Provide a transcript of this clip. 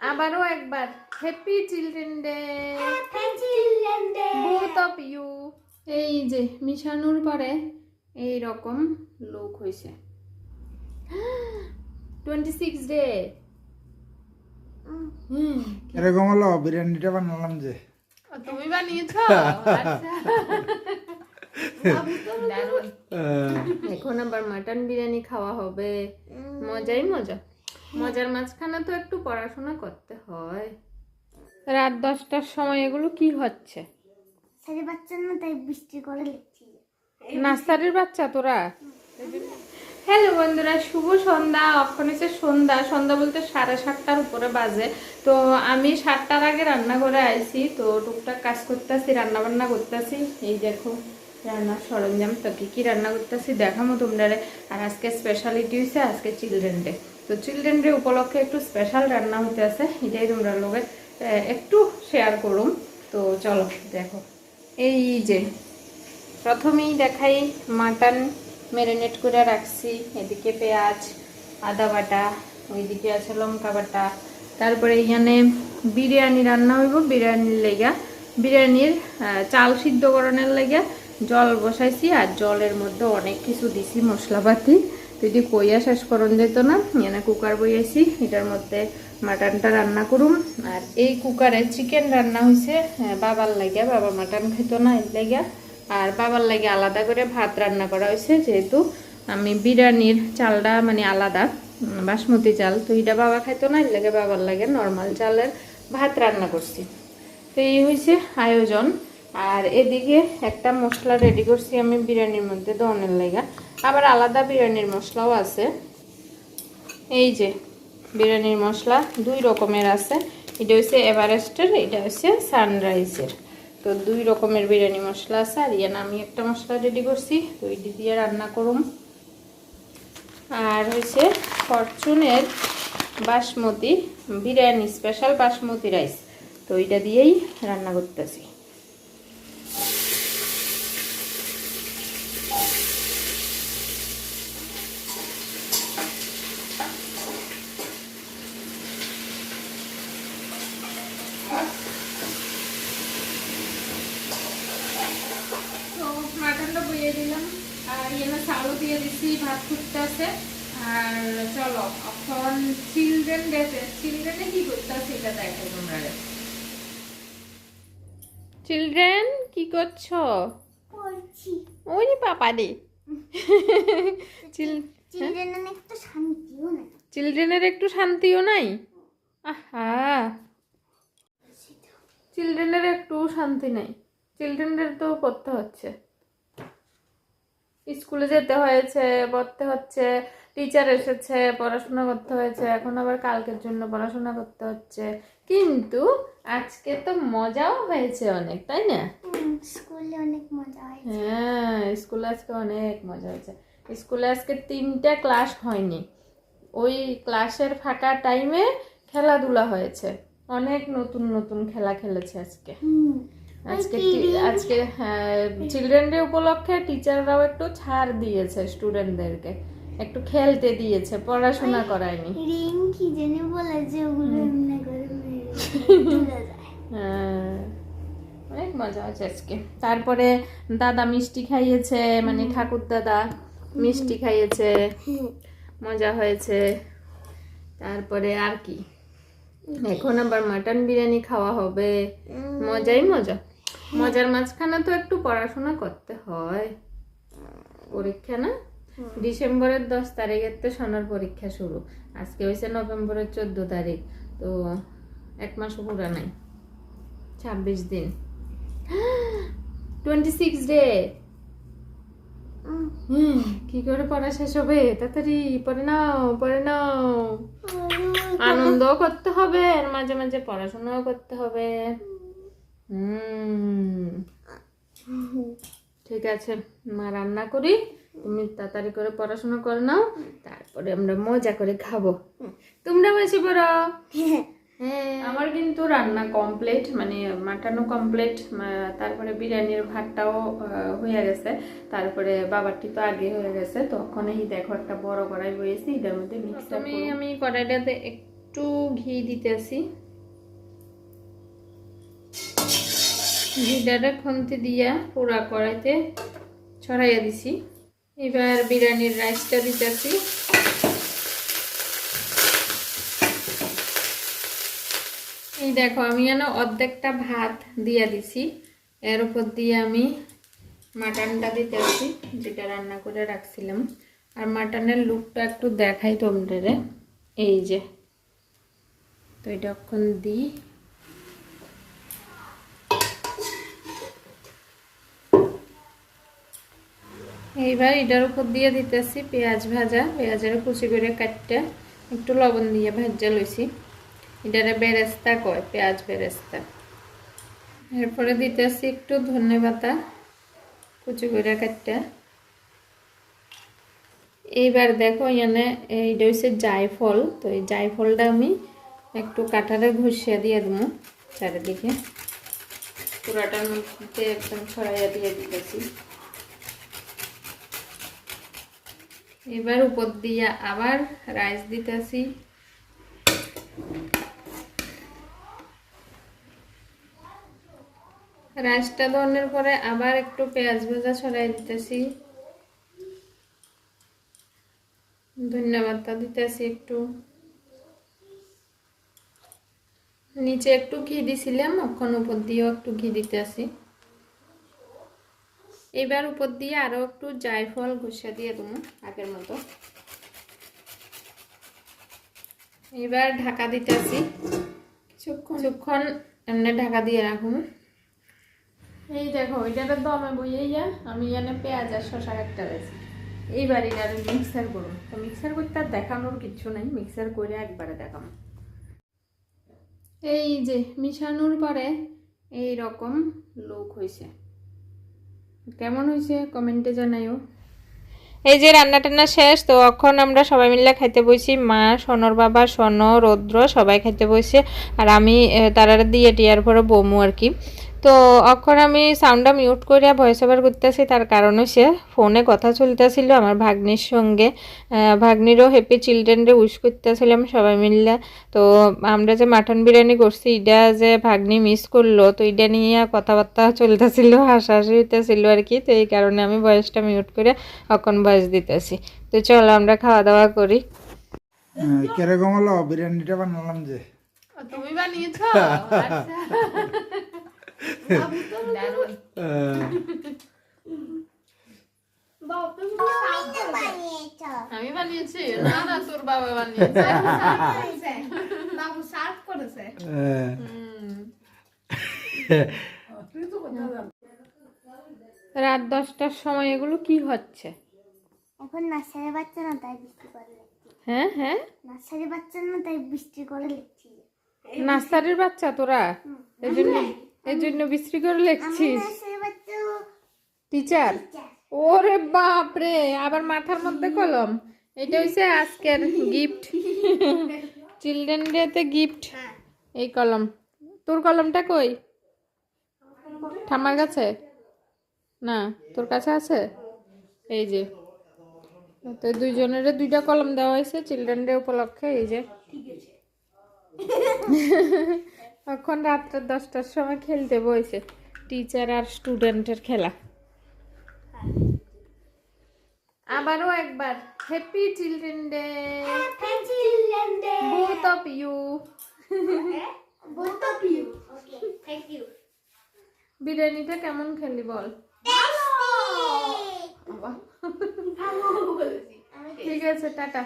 আবারও একবার। Happy children day children day both of you এই যে মিশানোর পরে এই রকম লুক হয়েছে। টোয়েন্টি সিক্স ডে এরকম হলো বিরিয়ানিটা বানালাম যে। তুমি বানিয়েছ? আচ্ছা। এখন আবার মাটন বিরিয়ানি খাওয়া হবে। মজাই মজা। মজার মাঝখানে তো একটু পড়াশোনা করতে হয়। রাত দশটার সময় এগুলো কি হচ্ছে? সাড়ে বাচ্চার না তাই বৃষ্টি করে লিখছি নার্সারির বাচ্চা তোরা? হ্যালো বন্ধুরা শুভ সন্ধ্যা। এখন হচ্ছে সন্ধ্যা। সন্ধ্যা বলতে সাড়ে সাতটার উপরে বাজে। তো আমি সাতটার আগে রান্না করে আইছি। তো টুকটাক কাজ করতেছি রান্না বান্না করতেছি। এই দেখো রান্নার সরঞ্জাম। তো কি কি রান্না করতেছি দেখামো তোমরা আর আজকে স্পেশালিটি হয়েছে আজকে চিলড্রেন ডে তো চিলড্রেন ডে উপলক্ষে একটু স্পেশাল রান্না হতে আছে, এটাই তোমরা লোকের একটু শেয়ার করুম। তো চলো, দেখো। এই যে, প্রথমেই দেখাই মাটন ম্যারিনেট করে রাখছি, এদিকে পেঁয়াজ, আদা বাটা, ওইদিকে আছে লঙ্কা বাটা। তারপরে এখানে বিরিয়ানি রান্না হইব, বিরিয়ানির লেগা। বিরিয়ানির চাল সিদ্ধকরণের লেগা। জল বসাইছি আর জলের মধ্যে অনেক কিছু দিছি মশলাপাতি। যদি কইয়া শেষ করন যেত না এখানে কুকার বইয়েছি এটার মধ্যে মাটনটা রান্না করুম। আর এই কুকারে চিকেন রান্না হয়েছে বাবার লাগিয়া, বাবা মাটন খাইতো না এর লাগিয়া। আর বাবার লাগে আলাদা করে ভাত রান্না করা হয়েছে যেহেতু আমি বিরিয়ানির চালটা মানে আলাদা বাসমতি চাল। তো এটা বাবা খাইতো না, এর লাগে বাবার লাগে নর্মাল চালের ভাত রান্না করছি। তো এই হয়েছে আয়োজন। আর এদিকে একটা মশলা রেডি করছি আমি বিরিয়ানির মধ্যে দনের লেগা আবার আলাদা বিরিয়ানির মশলাও আছে। এই যে, বিরিয়ানির মশলা দুই রকমের আছে। এটা হচ্ছে এভারেস্টের, এটা হচ্ছে সানরাইজের। তো দুই রকমের বিরিয়ানি মশলা আছে, আর ইয়ান আমি একটা মশলা রেডি করছি, তো এটি দিয়ে রান্না করুম। আর হচ্ছে ফরচুনের বাসমতি, বিরিয়ানি স্পেশাল বাসমতি রাইস তো এটা দিয়েই রান্না করতেছি তো বইয়ে দিলাম। আর এনে চাউলও দিয়ে দিচ্ছি ভাত ফুটতে আছে। আর চলো এখন চিলড্রেন ডেতে চিলড্রেনে কি করতে আছে এটা দেখো তোমরা। চিলড্রেন কি করছ? ওই পাপা রে চিল চিলড্রেন একটা শান্তিও না চিলড্রেনের একটু শান্তিও নাই? আহা। চিলড্রেনের একটু শান্তি নাই। চিলড্রেনের তো পড়তে হচ্ছে। স্কুলে যেতে হয়েছে পড়তে হচ্ছে টিচার এসেছে পড়াশোনা করতে হয়েছে এখন আবার কালকের জন্য পড়াশোনা করতে হচ্ছে। কিন্তু আজকে তো মজাও হয়েছে অনেক তাই না? স্কুলে অনেক মজা হয় হ্যাঁ স্কুলে আজকে অনেক মজা হয়েছে। স্কুলে আজকে তিনটা ক্লাস হয়নি। ওই ক্লাসের ফাঁকা টাইমে খেলাধুলা হয়েছে। অনেক নতুন নতুন খেলা খেলেছে আজকে। আজকে আজকে চিলড্রেন ডে উপলক্ষে টিচাররাও একটু ছাড় দিয়েছে স্টুডেন্টদেরকে একটু খেলতে দিয়েছে পড়াশোনা করায়নি। রিং কি জানি বলে যে ওগুলো এমনি করে হ্যাঁ, অনেক মজা হয়েছে আজকে। তারপরে দাদা মিষ্টি খাইয়েছে মানে ঠাকুর দাদা মিষ্টি খাইয়েছে মজা হয়েছে। তারপরে আর কি। এখন আবার মাটন বিরিয়ানি খাওয়া হবে। মজাই মজা। মজার মাঝখানে তো একটু পড়াশোনা করতে হয়। পরীক্ষা না? ডিসেম্বরের দশ তারিখের তো সোনার পরীক্ষা শুরু। আজকে হয়েছে নভেম্বরের চোদ্দ তারিখ। তো এক মাসও পুরা নাই। ছাব্বিশ দিন। টোয়েন্টি সিক্স ডে হুম কি করে পড়া শেষ হবে? তাড়াতাড়ি পড়ে নাও পড়ে নাও। আনন্দও করতে হবে আর মাঝে মাঝে পড়াশোনাও করতে হবে। হুম। ঠিক আছে মা রান্না করি তুমি তাড়াতাড়ি করে পড়াশোনা করে নাও তারপরে আমরা মজা করে খাব। তোমরা বসে পড়ো। আমার কিন্তু রান্না কমপ্লিট মানে মাটানো কমপ্লিট তারপরে বিরিয়ানির ভাতটাও হয়ে গেছে। তারপরে বাবারটি তো আগে হয়ে গেছে তখন এই দেখো একটা বড় কড়াই বয়েছি এটার মধ্যে মিক্স আমি আমি কড়াইটাতে একটু ঘি দিতেছি। ঘিটারে খুন্তি দিয়া পুরা কড়াইতে ছড়াইয়া দিছি। এবার বিরিয়ানির রাইসটা দিতেছি। এই দেখো, আমি যেন অর্ধেকটা ভাত দিয়া দিছি। এর উপর দিয়ে আমি মাটনটা দিতেছি, যেটা রান্না করে রাখছিলাম। আর মাটনের লুকটা একটু দেখাই তোমাদের এই যে, তো এটা দিই। এইবার এটার উপর দিয়ে দিতেছি পেঁয়াজ ভাজা, পেঁয়াজের কুচি করে কাটতে একটু লবণ দিয়ে ভাজা লইছি। এটারে বেরেস্তা কয়, পেঁয়াজ বেরেস্তা। এরপরে দিতেছি একটু ধনে পাতা কুচি করে কাটতে। এইবার দেখো এখানে, এইটা হচ্ছে জায়ফল, তো এই জায়ফলটা আমি একটু কাঠারে ঘষিয়ে দিয়ে দেবো চারিদিকে। পুরাটার মধ্যে একদম ছড়াইয়া দিয়ে দিতেছি। এবার উপর দিয়ে আবার রাইস দিতেছি। রাইসটা ধরনের পরে আবার একটু পেঁয়াজ ভাজা ছড়াই দিতেছি। ধন্যবাদ দিতেছি একটু। নিচে একটু ঘি দিছিলাম, এখন উপর দিয়েও একটু ঘি দিতেছি। এবার উপর দিয়ে আরও একটু জায়ফল ঘষা দিয়ে দেবো আগের মতো। এবার ঢাকা দিতেছি। কিছুক্ষণ। কিছুক্ষণ এমনি ঢাকা দিয়ে রাখুন। এই দেখো এটাতে দমে বইয়ে যা আমি এখানে পেঁয়াজ আর শশা একটা রয়েছে এইবার এটা মিক্সার করুন। তো মিক্সার করতে আর দেখানোর কিছু নাই মিক্সার করে একবারে দেখাবো। এই যে মিশানোর পরে এই রকম লোক হয়েছে। কেমন হয়েছে? কমেন্টে জানাইও এই যে রান্না টান্না শেষ, তো এখন আমরা সবাই মিলে খাইতে বসি মা, সনর বাবা সন রৌদ্র সবাই খাইতে বসে আর আমি তারা দিয়ে টিয়ার পরে বমু আর কি। তো এখন আমি সাউন্ডটা মিউট করে ভয়েস ওভার করতেছি তার কারণ সে ফোনে কথা চলতেছিল আমার ভাগ্নির সঙ্গে ভাগ্নিরও হ্যাপি চিলড্রেনরে উইশ করতেছিলাম সবাই মিলে তো আমরা যে মাটন বিরিয়ানি করছি এটা যে ভাগ্নি মিস করল তো এটা নিয়ে কথাবার্তা চলতেছিল হাসাহাসি হইতেছিল আর কি তো এই কারণে আমি ভয়েসটা মিউট করে এখন ভয়েস দিতেছি। তো চলো আমরা খাওয়া দাওয়া করি। কীরকম হলো বিরিয়ানিটা বানালাম যে? তুমি বানিয়েছো? বানিয়েছ আমি বানিয়েছি না না তোর বাবা বানিয়েছে। বাবু সার্ভ করেছে। রাত দশটার সময় এগুলো কি হচ্ছে? এখন নার্সারি বাচ্চা না তাই বৃষ্টি করে হ্যাঁ হ্যাঁ। নার্সারি বাচ্চা না তাই বৃষ্টি করে লিখছি নার্সারির বাচ্চা তোরা? এই জন্য এই জন্য বিশ্রী করে লেখছিস? টিচার? ওরে বাপ রে আবার মাথার মধ্যে কলম? এটা হইছে আজকের গিফট চিলড্রেন ডেতে গিফট এই কলম। তোর কলমটা কই? ঠাম্মার কাছে? না তোর কাছে আছে? এই যে। তো দুইজনের দুইটা কলম দেওয়া হয়েছে চিলড্রেন ডে উপলক্ষে এই যে। এখন রাত্রে দশটার সময় খেলতে বসে টিচার আর স্টুডেন্টের খেলা। আবারও একবার। Happy children day children you okay thank you বিরিয়ানিটা কেমন খেলি বল? ঠিক আছে টাটা।